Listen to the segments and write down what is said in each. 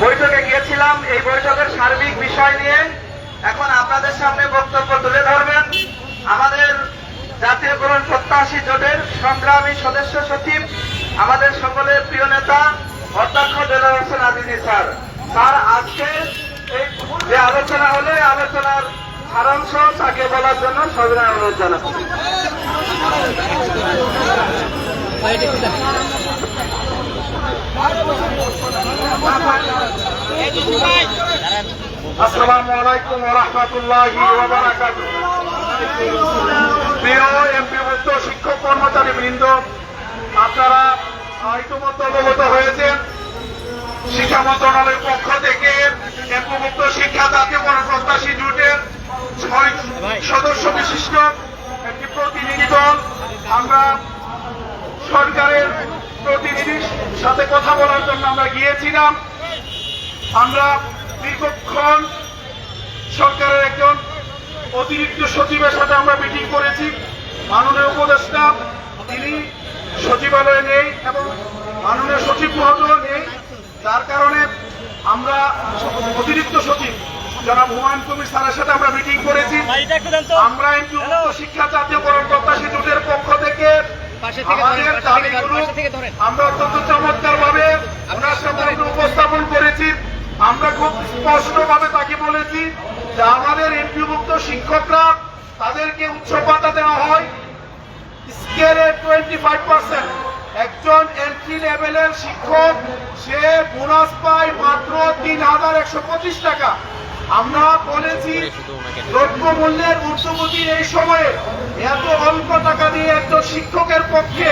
বৈঠকে গিয়েছিলাম এই বৈঠকের সার্বিক বিষয় নিয়ে। এখন আপনাদের সামনে বক্তব্য তুলে ধরবেন। আমাদের জাতীয়করণ প্রত্যাশী জোটের সংগ্রামী সদস্য সচিব আমাদের সকলের প্রিয় নেতা অধ্যক্ষ দেলার হোসেন আজিজি স্যার। স্যার আজকে এই যে আলোচনা হলো আলোচনার সারাংশ তাকে বলার জন্য সবিনয় অনুরোধ জানাচ্ছি। আসসালামু আলাইকুম রাহমাতুল্লাহি প্রিয় এমপিভুক্ত শিক্ষক কর্মচারী বৃন্দ, আপনারা ইতিমধ্যে অবগত হয়েছেন। শিক্ষা মন্ত্রণালয়ের পক্ষ থেকে এমপিভুক্ত শিক্ষা জাতীয় গণপ্রত্যাশী জোটের ছয় সদস্য বিশিষ্ট একটি প্রতিনিধি দল। আমরা সরকারের প্রতিনিধির সাথে কথা বলার জন্য আমরা গিয়েছিলাম। আমরা দীর্ঘক্ষণ সরকারের একজন অতিরিক্ত সচিবের সাথে আমরা মিটিং করেছি। মাননীয় উপদেষ্টা তিনি সচিবালয়ে নেই এবং মাননীয় সচিব মহোদয় নেই। যার কারণে আমরা অতিরিক্ত সচিব জনাব হুমায়ুন কবির স্যারের সাথে আমরা মিটিং করেছি। আমরা একটু শিক্ষা জাতীয়করণ প্রত্যাশী জোটের পক্ষ থেকে আমাদের দাবিগুলো। আমরা অত্যন্ত চমৎকার ভাবে ওনার সামনে উপস্থাপন করেছি। আমরা খুব স্পষ্ট ভাবে তাকে বলেছি যে আমাদের এমপিভুক্ত শিক্ষকরা তাদেরকে উচ্চ ভাতা দেওয়া হয়। স্কেলে টোয়েন্টি ফাইভ পার্সেন্ট একজন এন্ট্রি লেভেলের শিক্ষক, সে বোনাস পায় মাত্র তিন হাজার একশো পঁচিশ টাকা। আমরা বলেছি দ্রব্য মূল্যের ঊর্ধ্বগতির এই সময়ে এত অল্প টাকা দিয়ে একজন শিক্ষকের পক্ষে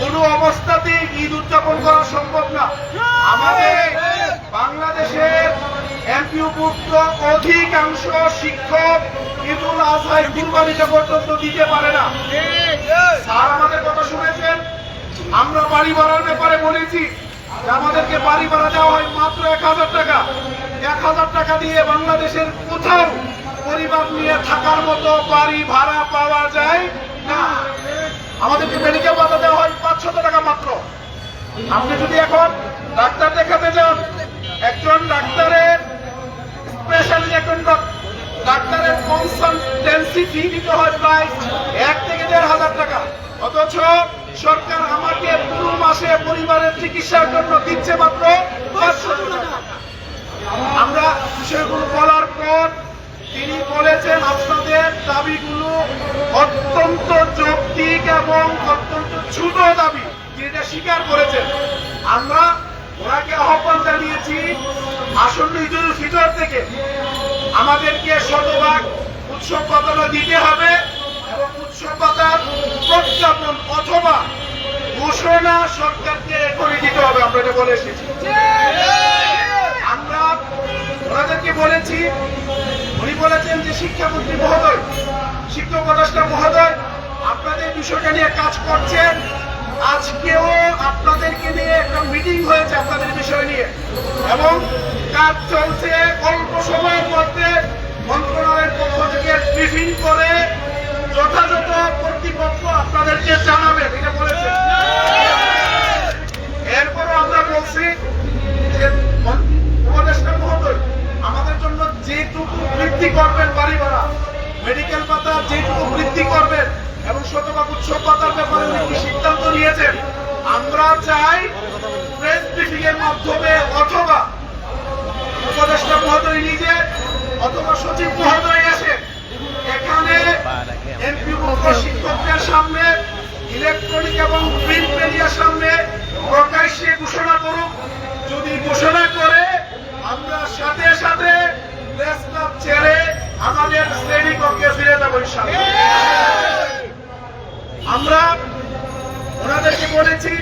কোনো অবস্থাতেই ঈদ উদযাপন করা সম্ভব না। আমাদের বাংলাদেশের এমপিভুক্ত অধিকাংশ শিক্ষক ঈদুল আজহায় কুরবানিটা পর্যন্ত দিতে পারে না। স্যার আমাদের কথা শুনেছেন? আমরা বাড়ি ভাড়ার ব্যাপারে বলেছি আমাদেরকে বাড়ি ভাড়া দেওয়া হয় মাত্র এক হাজার টাকা। এক হাজার টাকা দিয়ে বাংলাদেশের কোথাও পরিবার নিয়ে থাকার মতো বাড়ি ভাড়া পাওয়া যায় না। আমাদেরকে মেডিকেল ভাতা দেওয়া হয় পাঁচশত টাকা মাত্র। আপনি যদি এখন ডাক্তার দেখাতে যান একজন ডাক্তারের স্পেশালি একজন ডাক- ডাক্তারের কনসালটেন্সি ফি দিতে হয় প্রায় এক থেকে দেড় হাজার টাকা। অথচ সরকার আমাকে পুরো মাসে পরিবারের চিকিৎসার জন্য দিচ্ছে মাত্র পাঁচশো টাকা। আমরা বিষয়গুলো বলার পর তিনি বলেছেন, আপনাদের দাবিগুলো অত্যন্ত যৌক্তিক এবং অত্যন্ত ছোট দাবি। তিনি এটা স্বীকার করেছেন। আমরা ওনাকে আহ্বান জানিয়েছি আসন্ন ঈদুল ফিতর থেকে। আমাদেরকে শতভাগ উৎসব পাতাটা দিতে হবে এবং উৎসব পাতার প্রজ্ঞাপন অথবা ঘোষণা সরকারকে করে দিতে হবে, আমরা এটা বলে এসেছি। আমরা ওনাদেরকে বলেছি, উনি বলেছেন যে শিক্ষামন্ত্রী মহোদয়, শিক্ষক উপদেষ্টা মহোদয়, আপনাদের বিষয়টা নিয়ে কাজ করছেন। আজকেও আপনাদেরকে নিয়ে একটা মিটিং হয়েছে আপনাদের বিষয় নিয়ে। এবং কাজ চলছে অল্প সময়ের মধ্যে মন্ত্রণালয়ের পক্ষ থেকে ব্রিফিং করে যথাযথ কর্তৃপক্ষ আপনাদেরকে জানাবেন, এটা বলেছে। এরপরও আমরা বলছি যে উপদেষ্টা মহোদয়, আমাদের জন্য যেটুকু বৃদ্ধি করবেন বাড়ি ভাড়া মেডিকেল পাতা যেটুকু বৃদ্ধি করবেন এবং শতভাগ উৎসব পাতার ব্যাপারে কি সিদ্ধান্ত নিয়েছেন আমরা চাই প্রেস ব্রিফিং এর মাধ্যমে অথবা উপদেষ্টা মহোদয় নিজে অথবা সচিব মহোদয় এসে এখানে এমপি শিক্ষকদের সামনে ইলেকট্রনিক এবং প্রিন্ট মিডিয়ার সামনে প্রকাশ্যে ঘোষণা করুক যদি ঘোষণা করে, আমরা সাথে সাথে প্রেস ক্লাব ছেড়ে আমাদের শ্রেণীকক্ষে ফিরে যাব ইনশাআল্লাহ। আমরা ওনাদেরকে বলেছি,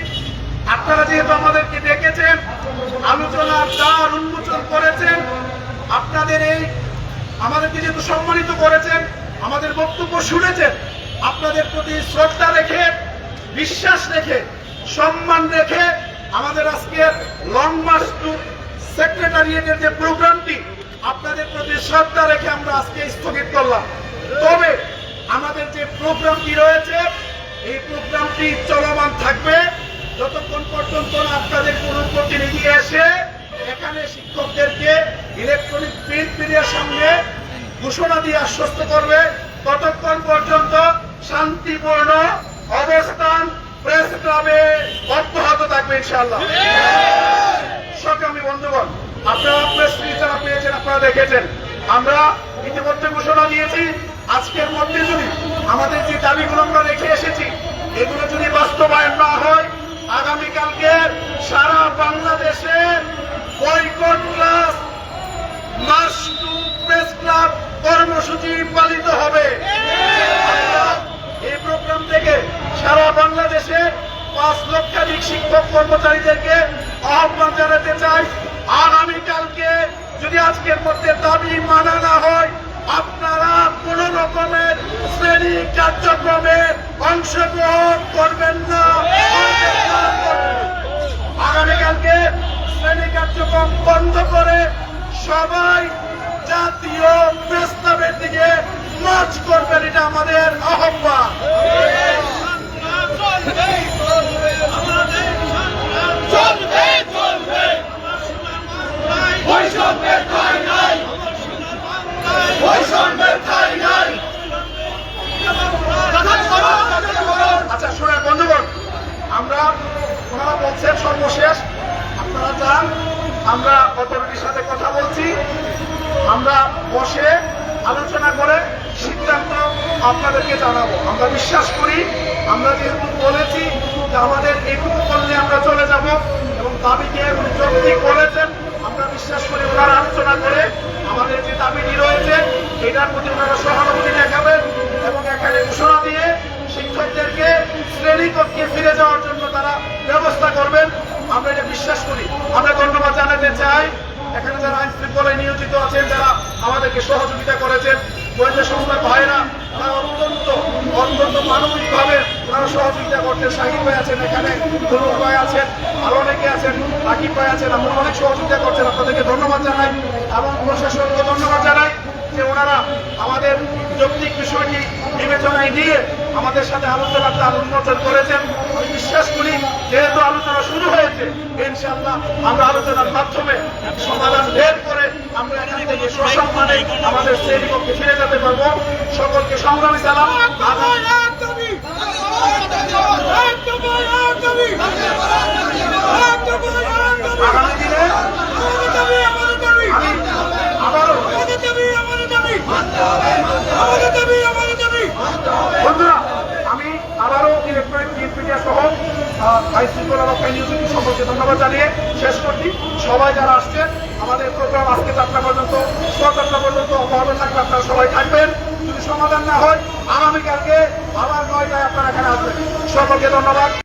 আপনারা যেহেতু আমাদেরকে ডেকেছেন আলোচনার দ্বার উন্মোচন করেছেন, আপনাদের এই আমাদেরকে যেহেতু সম্মানিত করেছেন, আমাদের বক্তব্য শুনেছেন, আপনাদের প্রতি শ্রদ্ধা রেখে, বিশ্বাস রেখে, সম্মান রেখে আমাদের আজকের লং মার্চ টু সেক্রেটারিয়েটের যে প্রোগ্রামটি, আপনাদের প্রতি শ্রদ্ধা রেখে আমরা আজকে স্থগিত করলাম। তবে আমাদের যে প্রোগ্রামটি রয়েছে এই প্রোগ্রামটি চলমান থাকবে। যতক্ষণ পর্যন্ত আপনাদের কোন প্রতিনিধি এসে এখানে শিক্ষকদেরকে ইলেকট্রনিক প্রিন্ট মিডিয়ার সামনে ঘোষণা দিয়ে আশ্বস্ত করবে, ততক্ষণ পর্যন্ত শান্তিপূর্ণ অবস্থান প্রেস ক্লাবে অব্যাহত থাকবে ইনশাআল্লাহ। সংগ্রামী বন্ধুগণ, আপনারা প্রেস যারা পেয়েছেন, আপনারা দেখেছেন। আমরা ইতিমধ্যে ঘোষণা দিয়েছি, আজকের মধ্যে যদি আমাদের যে দাবিগুলো আমরা রেখে এসেছি এগুলো যদি বাস্তবায়ন না হয় আগামীকালকে সারা বাংলাদেশে boycott class to press club কর্মসূচি পালিত হবে। এই প্রোগ্রাম থেকে সারা বাংলাদেশে পাঁচ লক্ষাধিক শিক্ষক কর্মচারীদেরকে আহ্বান জানাতে চাই। আগামীকালকে যদি আজকের মধ্যে দাবি মানা না হয় আপনারা কোন রকমের শ্রেণি কার্যক্রমে অংশগ্রহণ করবেন না, করবেন না। আগামীকালকে শ্রেণি কার্যক্রম বন্ধ করে সবাই জাতীয় প্রস্তাবের দিকে নাচ করবেন এটা আমাদের আহ্বান চলবে চলবে বৈষম্যের ঠাই নাই বৈষম্যের ঠাই নাই আচ্ছা শোনেন বন্ধুগণ আমরা ওনারা বলছেন সর্বশেষ আপনারা যান আমরা অথরিটির সাথে কথা বলছি। আমরা বসে আলোচনা করে সিদ্ধান্ত আপনাদেরকে জানাব। আমরা বিশ্বাস করি, আমরা যেহেতু বলেছি যে আমাদের এটুকু করলে আমরা চলে যাব এবং দাবিকে যৌক্তিক বলেছেন আমরা বিশ্বাস করি ওনারা আলোচনা করে আমাদের যে দাবিটি রয়েছে, এটার প্রতি ওনারা সহানুভূতি দেখাবেন এবং এখানে ঘোষণা দিয়ে শিক্ষকদেরকে শ্রেণীকক্ষে ফিরে যাওয়ার জন্য তারা ব্যবস্থা করবেন। আমরা এটা বিশ্বাস করি। আমরা ধন্যবাদ জানাতে চাই। এখানে যারা আইন শৃঙ্খলায় নিয়োজিত আছেন, যারা আমাদেরকে সহযোগিতা করেছেন, গোয়েন্দা সংস্থার ভাইরা, তারা অত্যন্ত অত্যন্ত মানবিকভাবে সহযোগিতা ভাই আছেন এখানে। আছেন আরও অনেকে আছেন আছেন অনেক সহযোগিতা করছেন। ধন্যবাদ জানাই এবং ধন্যবাদ যে ওনারা আমাদের যৌক্তিক বিষয়টি বিবেচনায় নিয়ে আমাদের সাথে আলোচনাটা উন্মোচন করেছেন আমি বিশ্বাস করি যেহেতু আলোচনা শুরু হয়েছে ইনশাআল্লাহ আমরা আলোচনার মাধ্যমে সমাধান বের করে আমরা এখান থেকে সসম্মানে আমাদের শ্রেণীকক্ষে ফিরে যেতে পারব। সকলকে সংগ্রামী সালাম। আগামী দিনে আমি আবারও বন্ধুরা আমি আবারও ইলেকট্রনিক মিডিয়া সহ ধন্যবাদ জানিয়ে শেষ করছি। সবাই যারা আসছেন আমাদের প্রোগ্রাম আজকে পর্যন্ত পর্যন্ত আপনারা সবাই থাকবেন। যদি সমাধান না হয়, আগামীকালকে আবার নয়টায় আপনারা এখানে আসবেন। সকলকে ধন্যবাদ।